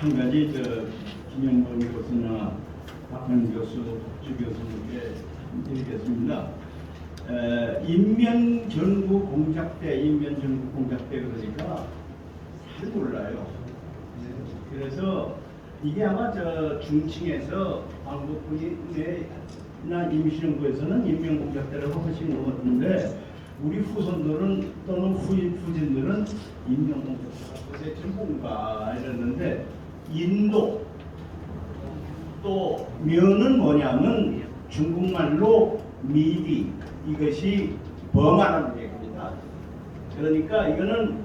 한 가지 저 김영범 교수나 박현 교수, 박주 교수님께 드리겠습니다. 에, 인면 전구 공작대, 인면 전구 공작대 그러니까 잘 몰라요. 네, 그래서 이게 아마 저 중층에서 광복군이나 임시정부에서는 인명공작대라고 하신 것 같은데 우리 후손들은 또는 후, 후진들은 인명공작대가 도대체 뭔가 이랬는데 인도 또 면은 뭐냐면 중국말로 미디 이것이 범하라는 얘기입니다. 그러니까 이거는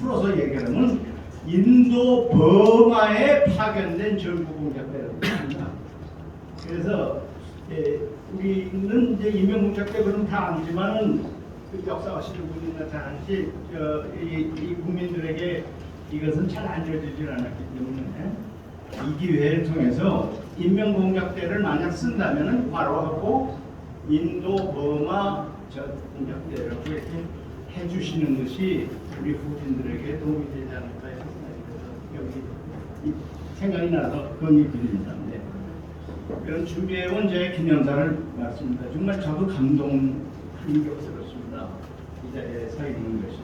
풀어서 얘기하면 인도 버마에 파견된 전국공작대라고 합니다. 그래서 예, 우리는 이제 임명공작대 그런 다 알지만은 그 역사 아시는 분이나 잘 아시 이, 이 국민들에게 이것은 잘 알려지질 않았기 때문에 이 기회를 통해서 인명공작대를 만약 쓴다면은 바로 하고 인도 버마 전 공작대라고 이렇게 해주시는 것이 우리 후진들에게 도움이 되지 않을까 해서 여기 이 생각이 나서 건의 드립니다. 네. 그런 준비해온 제 기념사를 말씀드립니다. 정말 저도 감동스럽습니다. 이 자리에 서 있는 것이.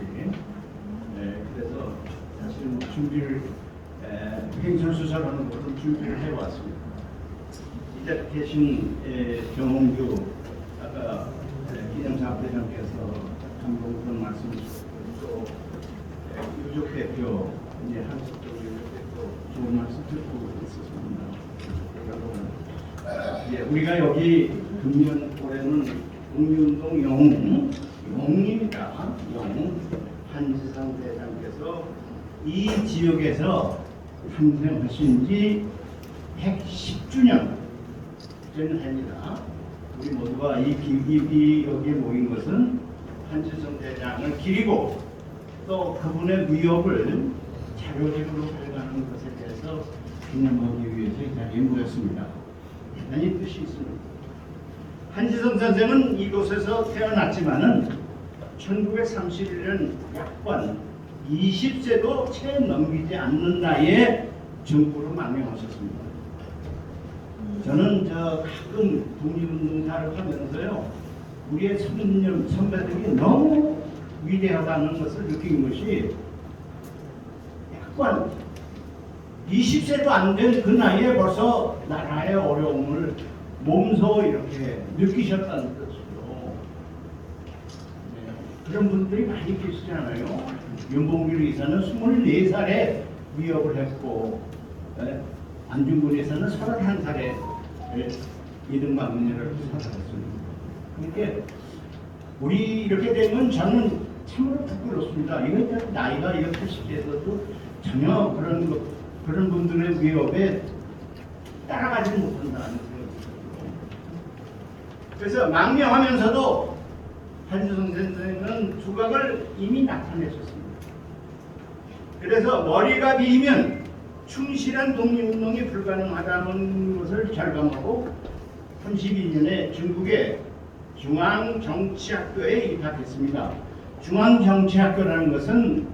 네, 그래서 사실 뭐 준비를 에, 횡설수설하는 것도 준비를 해왔습니다. 이 자리에 계신 에, 정홍규 아까 에, 기념사 앞대장께서 감동스러운 말씀을 주셨고 또 에, 유족 대표 이제 한석도 유족 대표 좋은 말씀 듣고 있었습니다. 예, 우리가 여기 금년 올해는 국민운동 영웅 영웅입니다. 영웅 한지상 대장께서 이 지역에서 탄생하신 지 110주년 되는 해입니다. 우리 모두가 이, 기, 이, 이 여기에 모인 것은 한지성 대장을 기리고 또 그분의 위협을 자료적으로 발견하는 것에 대해서 기념하기 위해서 이 자리에 모였습니다. 대단히 뜻이 있습니다. 한지성 선생은 이곳에서 태어났지만은 1931년 약관 20세도 채 넘기지 않는 나이에 정부로 망명하셨습니다. 저는 저 가끔 독립운동사를 하면서요, 우리의 선녀, 선배들이 너무 위대하다는 것을 느낀 것이 약관 20세도 안 된 그 나이에 벌써 나라의 어려움을 몸소 이렇게 느끼셨다는 뜻이죠. 네, 그런 분들이 많이 계시잖아요. 윤봉길 의사는 24살에 위협을 했고, 네, 안중근 의사는 31살에 이등방문회를 사살했습니다. 그러니까 우리 이렇게 되면 저는 참으로 부끄럽습니다. 이제 나이가 이렇게 80대에서도 전혀 그런 거, 그런 분들의 위협에 따라가지 못한다는 그래서 망명하면서도 한지성 선생은 두각을 이미 나타내셨습니다. 그래서 머리가 비면 충실한 독립운동이 불가능하다는 것을 절감하고 32년에 중국의 중앙정치학교에 입학했습니다. 중앙정치학교라는 것은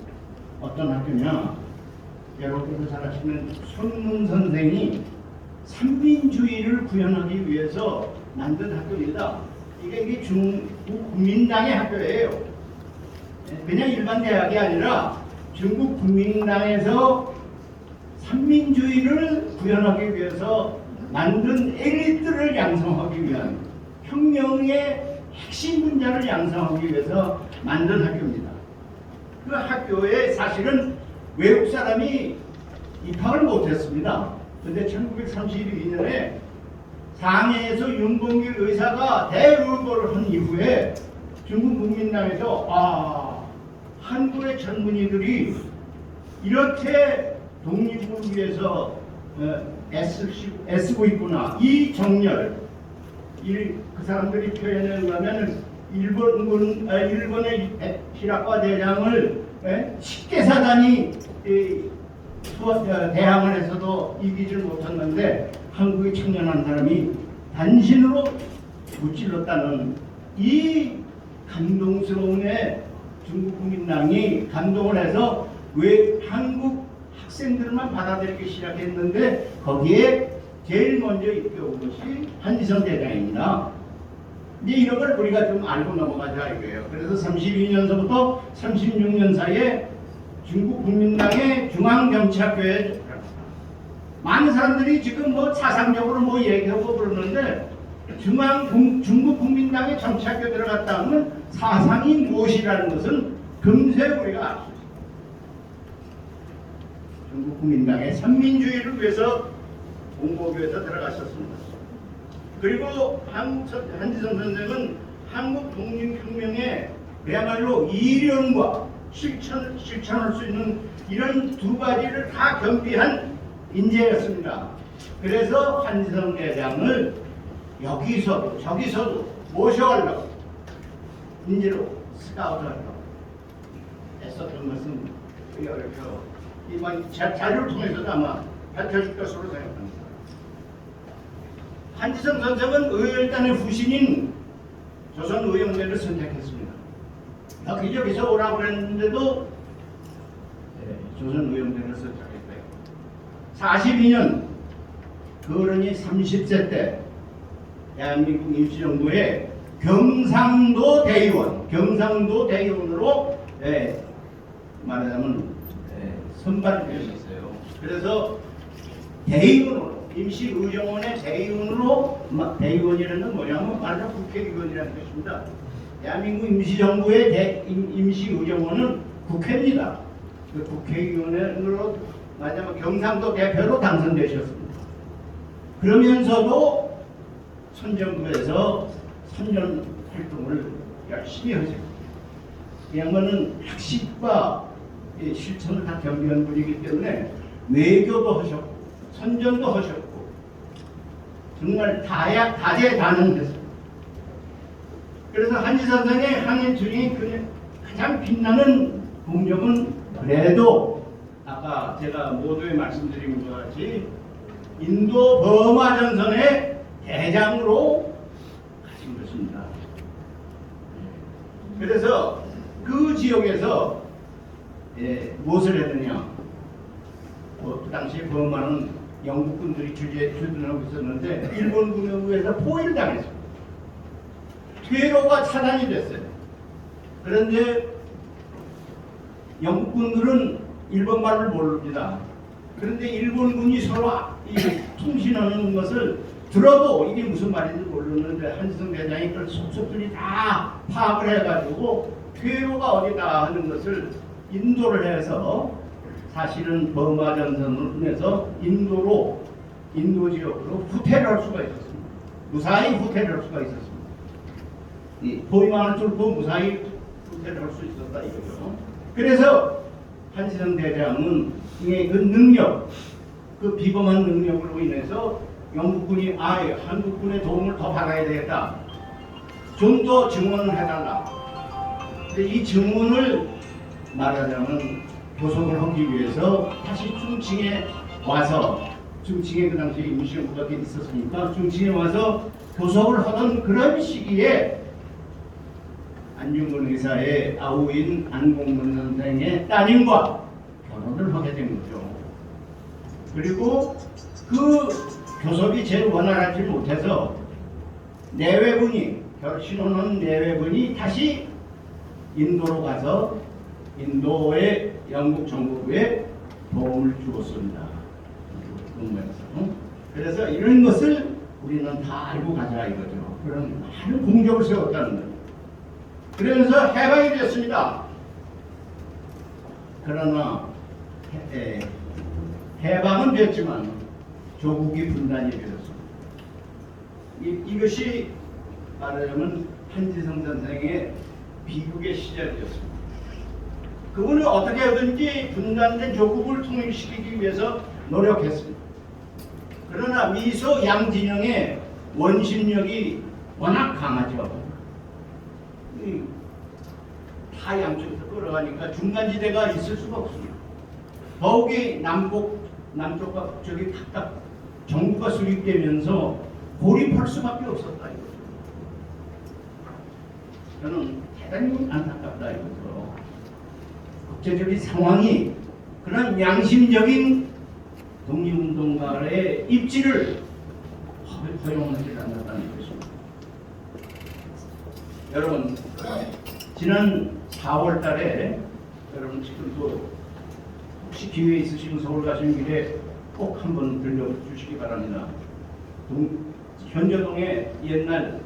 어떤 학교냐? 여러분도 잘 아시는 손문 선생이 삼민주의를 구현하기 위해서 만든 학교입니다. 이게, 이게 중국 국민당의 학교예요. 그냥 일반 대학이 아니라 중국 국민당에서 삼민주의를 구현하기 위해서 만든 엘리트를 양성하기 위한 혁명의 핵심 분자를 양성하기 위해서 만든 학교입니다. 그 학교에 사실은 외국 사람이 입학을 못했습니다. 근데 1932년에 상해에서 윤봉길 의사가 대의거를 한 이후에 중국 국민당에서 아 한국의 젊은이들이 이렇게 독립을 위해서 어, 애쓰고 있구나 이 정열 이, 그 사람들이 표현에 의하면 일본군 아, 일본의 피라과 대장을 에? 식계사단이 이, 수어, 어, 대항을 해서도 이기질 못했는데 한국의 청년한 사람이 단신으로 무찔렀다는 이 감동스러움에 중국 국민당이 감동을 해서 왜 한국 학생들만 받아들이기 시작했는데 거기에 제일 먼저 입혀온 것이 한지성 대장입니다. 이제 이런 걸 우리가 좀 알고 넘어가자 이거예요. 그래서 32년서부터 36년 사이에 중국 국민당의 중앙정치학교에 많은 사람들이 지금 뭐 사상적으로 뭐 얘기하고 그러는데 중앙 국- 중국 국민당의 정치학교 들어갔다 하면 사상이 무엇이라는 것은 금세 우리가 알수 있습니다. 중국 국민당의 삼민주의를 위해서 공보교에서 들어가셨습니다. 그리고 한국 선- 한지성 선생은 한국 독립혁명의 그야말로 이론과 실천, 실천할 수 있는 이런 두 가지를 다 겸비한 인재였습니다. 그래서 한지성 대장을 여기서도 저기서도 모셔가려고 인재로 스카우트하려고 애썼던 것은 이렇게 이번 자- 자료를 통해서도 아마 밝혀질 것으로 생각합니다. 한지성 선생은 의열단의 후신인 조선의용대를 선택했습니다. 여기저기서 오라고 그랬는데도 네, 조선의용대를 선택했고요. 42년 그 어른이 30세 때 대한민국 임시정부의 경상도 대의원, 경상도 대의원으로 예, 말하자면 예, 선발되셨어요. 그래서 대의원으로 임시의정원의 대의원으로 마- 대의원이라는 건 뭐냐면 말로 국회의원이라는 뜻입니다. 대한민국 임시정부의 대, 임, 임시의정원은 국회입니다. 그 국회의원으로 말하자면 경상도 대표로 당선되셨습니다. 그러면서도 선정부에서 3년 활동을 열심히 하셨고 이 양반은 학식과 이 실천을 다 겸비한 분이기 때문에 외교도 하셨고 선전도 하셨고 정말 다야 다재다능했습니다. 그래서 한지 선생의 항해 중에 그 가장 빛나는 공적은 그래도 아까 제가 모두에 말씀드린 것 같이 인도 버마 전선의 대장으로 가신 것입니다. 그래서 그 지역에서 예, 무엇을 했느냐? 뭐, 그 당시에 버마는 영국군들이 주재, 주둔하고 있었는데 일본군에 의해서 포위를 당했습니다. 퇴로가 차단이 됐어요. 그런데 영국군들은 일본 말을 모릅니다. 그런데 일본군이 서로 이 통신하는 것을 들어도 이게 무슨 말인지 모르는데 한지성 대장이 그걸 속속들이 다 파악을 해가지고 퇴로가 어디다 하는 것을 인도를 해서 사실은 버마 전선에서 인도로 인도 지역으로 후퇴를 할 수가 있었습니다. 무사히 후퇴를 할 수가 있었습니다. 이 포위망을 뚫고 무사히 후퇴를 할 수 있었다 이거죠. 그래서 한지성 대장은 그 능력, 그 비범한 능력으로 인해서 영국군이 아예 한국군의 도움을 더 받아야 되겠다. 좀 더 증언을 해달라. 근데 이 증언을 말하자면 교섭을 하기 위해서 다시 중칭에 와서 중칭에 그 당시에 임시정부가 있었으니까 중칭에 와서 교섭을 하던 그런 시기에 안중근 의사의 아우인 안공문 선생의 따님과 결혼을 하게 된 거죠. 그리고 그 교섭이 제일 원활하지 못해서 내외분이 결신혼한 내외분이 다시 인도로 가서 인도의 영국 정부에 도움을 주었습니다. 그래서 이런 것을 우리는 다 알고 가자 이거죠. 그런 많은 공적을 세웠다는 거죠. 그러면서 해방이 됐습니다. 그러나 해방은 됐지만 조국이 분단이 되었습니다. 이, 이것이 말하자면 한지성 선생의 비극의 시절이었습니다. 그분은 어떻게 하든지 분단된 조국을 통일시키기 위해서 노력했습니다. 그러나 미소 양진영의 원심력이 워낙 강하죠. 이, 다 양쪽에서 끌어가니까 중간지대가 있을 수가 없습니다. 더욱이 남북, 남쪽과 북쪽이 각각 정부가 수립되면서 고립할 수밖에 없었다 이거죠. 저는 대단히 안타깝다 이거죠. 국제적인 상황이 그런 양심적인 독립운동가의 입지를 허- 허용하지 않는다는 것입니다. 여러분 지난 4월 달에 여러분 지금도 혹시 기회 있으시면 서울 가시는 길에 꼭 한번 들려주시기 바랍니다. 동, 현저동의 옛날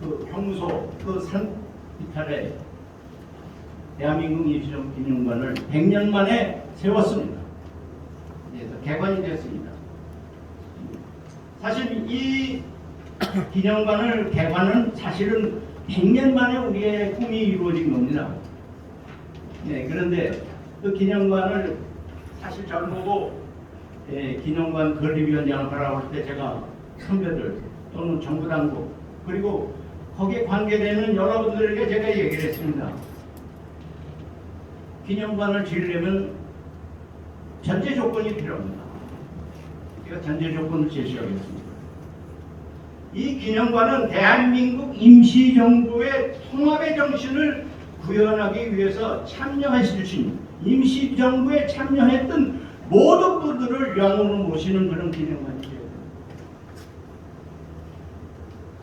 그 형무소 그산 이탈에 대한민국 임시정 기념관을 100년 만에 세웠습니다. 그래서 개관이 됐습니다. 사실 이 기념관을 개관은 사실은 100년 만에 우리의 꿈이 이루어진 겁니다. 네, 그런데 그 기념관을 사실 전 보고 예, 기념관 건립위원장을 할때 제가 선배들 또는 정부 당국 그리고 거기에 관계되는 여러분들에게 제가 얘기를 했습니다. 기념관을 지으려면 전제 조건이 필요합니다. 제가 전제 조건을 제시하겠습니다. 이 기념관은 대한민국 임시정부의 통합의 정신을 구현하기 위해서 참여해 주신 임시정부에 참여했던 모든 분들을 영으로 모시는 그런 기념관이죠.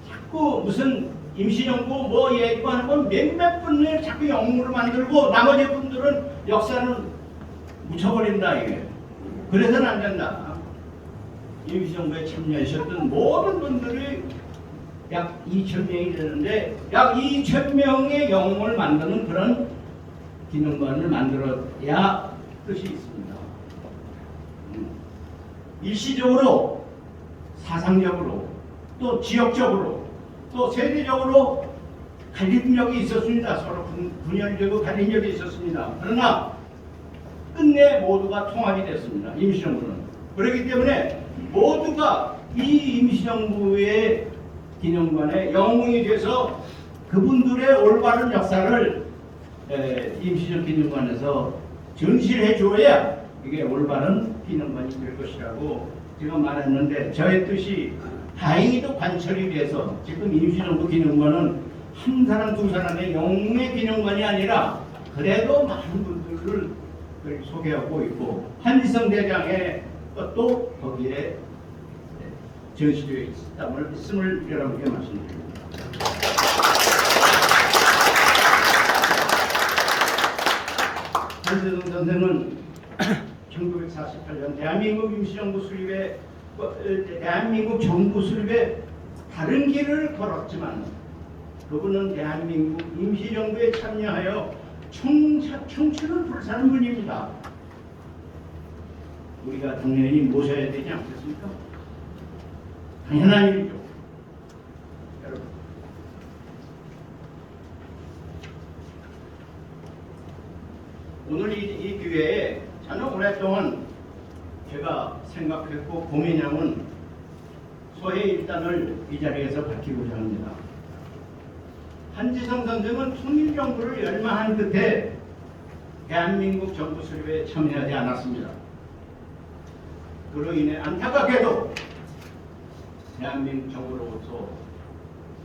자꾸 무슨 임시정부 뭐 얘기하는 건 몇몇 분을 자꾸 영웅으로 만들고 나머지 분들은 역사는 묻혀버린다 이게. 그래서는 안 된다. 임시정부에 참여하셨던 모든 분들이 약 2천 명이 되는데 약 2천 명의 영웅을 만드는 그런 기념관을 만들어야 뜻이 있습니다. 음. 일시적으로 사상적으로 또 지역적으로 또 세대적으로 갈림력이 있었습니다. 서로 분- 분열되고 갈림력이 있었습니다. 그러나 끝내 모두가 통합이 됐습니다. 임시정부는. 그렇기 때문에 모두가 이 임시정부의 기념관의 영웅이 돼서 그분들의 올바른 역사를 에, 임시정 기념관에서 전시해 줘야 이게 올바른 기념관이 될 것이라고 제가 말했는데 저의 뜻이 다행히도 관철이 돼서 지금 임시정부 기념관은 한 사람 두 사람의 영웅의 기념관이 아니라 그래도 많은 분들을 소개하고 있고 한지성 대장의 것도 거기에 전시되어 있다는 말씀을 여러분께 말씀드립니다. 한세동 선생은 1948년 대한민국 임시정부 수립에 어, 어, 대한민국 정부 수립에 다른 길을 걸었지만 그분은 대한민국 임시정부에 참여하여 청, 청춘을 불사는 분입니다. 우리가 당연히 모셔야 되지 않겠습니까? 당연한 일이죠. 여러분. 오늘 이, 이 기회에 저는 오랫동안 제가 생각했고 고민해온 소의 일단을 이 자리에서 밝히고자 합니다. 한지성 선생은 통일정부를 열망한 끝에 대한민국 정부 수립에 참여하지 않았습니다. 그로 인해 안타깝게도 대한민국 정부로부터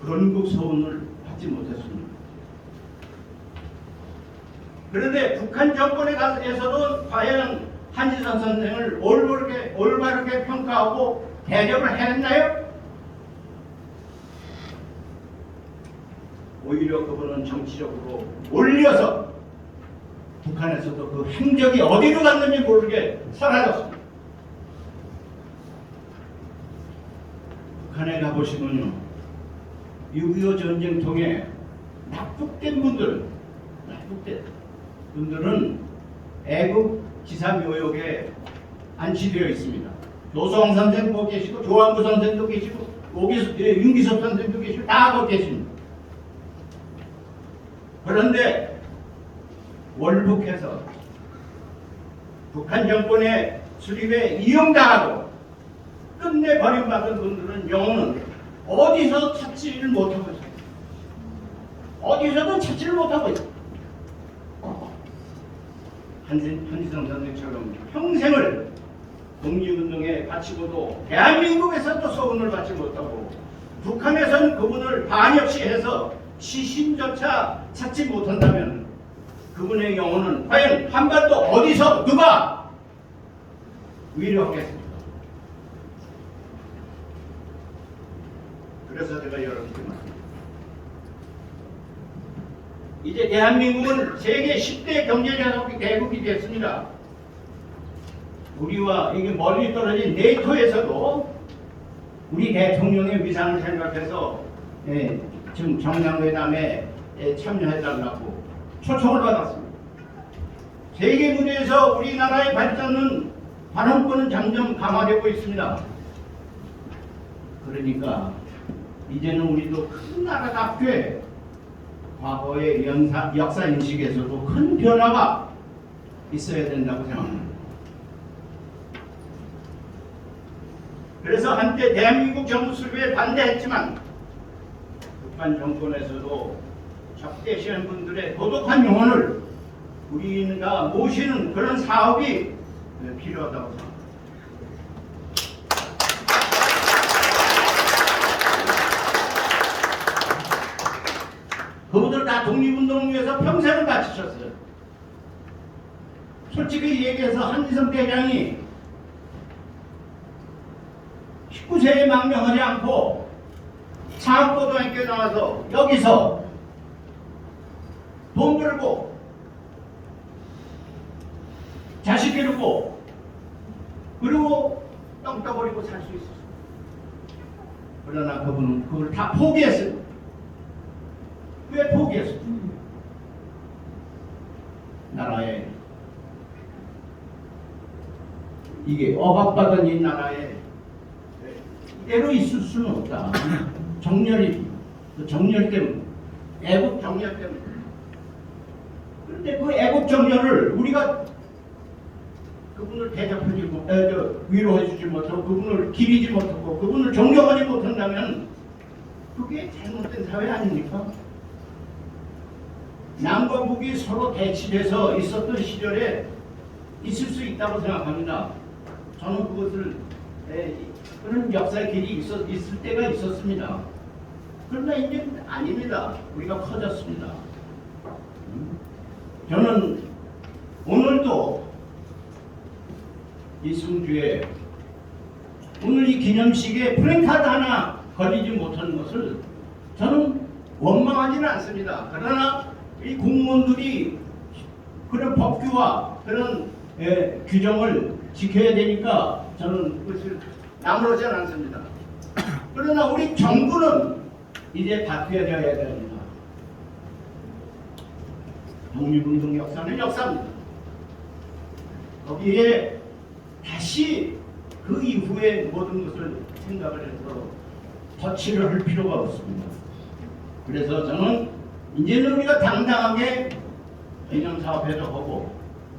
건국 소원을 받지 못했습니다. 그런데 북한 정권에 가서에서도 과연 한지선 선생을 올바르게, 올바르게 평가하고 대접을 했나요? 오히려 그분은 정치적으로 올려서 북한에서도 그 행적이 어디로 갔는지 모르게 사라졌습니다. 북한에 가보시면요. 6.25 전쟁 통해 납북된 분들, 납북된 분들은 애국 지사묘역에 안치되어 있습니다. 노성 선생도 계시고 조한구 선생도 계시고 오기수, 예, 윤기섭 선생도 계시고 다 계십니다. 그런데 월북해서 북한 정권의 수립에 이용당하고 끝내 버림받은 분들은 영혼은 어디서 찾지를 못하고 있어요. 어디서도 찾지를 못하고 있어요. 한지성 선생처럼 평생을 독립운동에 바치고도 대한민국에서도 소원을 받지 못하고 북한에서는 그분을 반역시 해서 시신조차 찾지 못한다면 그분의 영혼은 과연 한반도 어디서 누가 위로하겠습니까? 그래서 제가 여러분께 말합니다. 이제 대한민국은 세계 10대 경제자국 대국이 됐습니다. 우리와 이게 멀리 떨어진 네이토에서도 우리 대통령의 위상을 생각해서 예, 지금 정상회담에 예, 참여해달라고 초청을 받았습니다. 세계 무대에서 우리나라의 발전은 발언권은 점점 강화되고 있습니다. 그러니까 이제는 우리도 큰 나라답게 과거의 연사, 역사 인식에서도 큰 변화가 있어야 된다고 생각합니다. 그래서 한때 대한민국 정부 수립에 반대했지만 북한 정권에서도 적대시한 분들의 도덕한 영혼을 우리가 모시는 그런 사업이 필요하다고 생각합니다. 그분들 다 독립운동을 위해서 평생을 바치셨어요. 솔직히 얘기해서 한지성 대장이 19세에 망명하지 않고 사학고등학교 나와서 여기서 돈 벌고 자식 기르고 그리고 땅 떠버리고 살 수 있었어요. 그러나 그분은 그걸 다 포기했어요. 왜 포기했어요? 나라에 이게 억압받은 이 나라에 이대로 있을 수는 없다. 정렬이 그 정렬 때문에 애국 정렬 때문에 그런데 그 애국 정렬을 우리가 그분을 대접하지 못, 에, 저, 위로해주지 못하고 그분을 기리지 못하고 그분을 존경하지 못한다면 그게 잘못된 사회 아닙니까? 남과 북이 서로 대치돼서 있었던 시절에 있을 수 있다고 생각합니다. 저는 그것을 에, 그런 역사의 길이 있었, 있을 때가 있었습니다. 그러나 이제 아닙니다. 우리가 커졌습니다. 음. 저는 오늘도 이 성주에 오늘 이 기념식에 플랜카드 하나 걸리지 못한 것을 저는 원망하지는 않습니다. 그러나 이 공무원들이 그런 법규와 그런 예, 규정을 지켜야 되니까 저는 그것을 나무르지 않습니다. 그러나 우리 정부는 이제 바뀌어야 됩니다. 독립운동 역사는 역사입니다. 거기에 다시 그 이후에 모든 것을 생각을 해서 터치를 할 필요가 없습니다. 그래서 저는 이제는 우리가 당당하게 기념사업회도 하고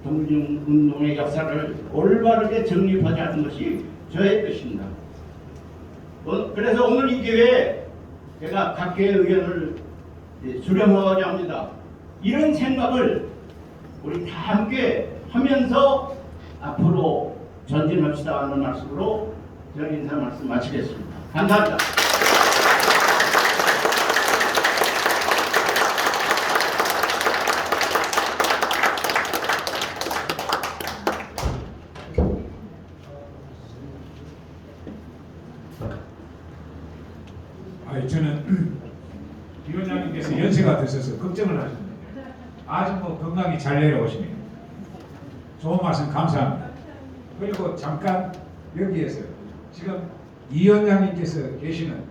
독립운동의 역사를 올바르게 정립하자는 것이 저의 뜻입니다. 어, 그래서 오늘 이 기회에 제가 각계의 의견을 수렴하고자 합니다. 이런 생각을 우리 다 함께 하면서 앞으로 전진합시다 하는 말씀으로 제가 인사 말씀 마치겠습니다. 감사합니다. 아니 저는 위원장님께서 연세가 드셔서 걱정을 하셨는데 아주 뭐 건강히 잘 내려오시네요. 좋은 말씀 감사합니다. 그리고 잠깐 여기에서 지금 이 위원장님께서 계시는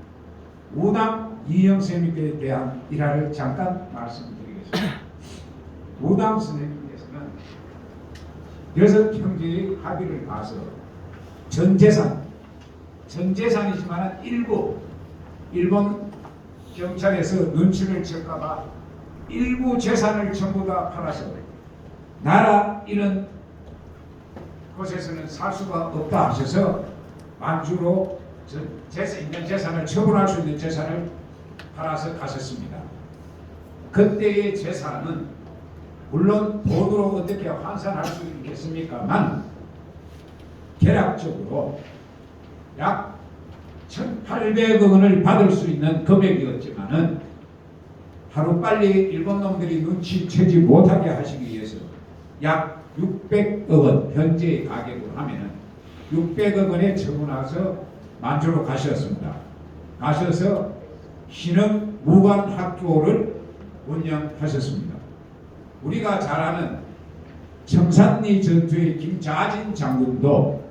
우당 이영쌤에 대한 일화를 잠깐 말씀드리겠습니다. 우당 선생님께서는 여섯 형제의 합의를 봐서 전 재산, 전 재산이지만 일부 일본 경찰에서 눈치를 칠까봐 일부 재산을 전부 다 팔아서 나라 이런 곳에서는 살 수가 없다 하셔서 만주로 저 재산 있는 재산을 처분할 수 있는 재산을 팔아서 가셨습니다. 그때의 재산은 물론 돈으로 어떻게 환산할 수 있겠습니까만 계략적으로 약 1,800억 원을 받을 수 있는 금액이었지만은 하루 빨리 일본 놈들이 눈치채지 못하게 하시기 위해서 약 600억 원 현재 가격으로 하면은 600억 원에 처분해서 만주로 가셨습니다. 가셔서 신흥 무관 학교를 운영하셨습니다. 우리가 잘 아는 청산리 전투의 김자진 장군도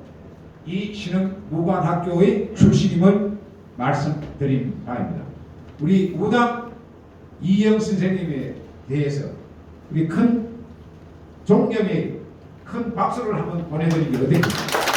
이 신흥 무관 학교의 출신임을 말씀드린 바입니다. 우리 우당 이영 선생님에 대해서 우리 큰 존경의 큰 박수를 한번 보내드리기 어떻습니까?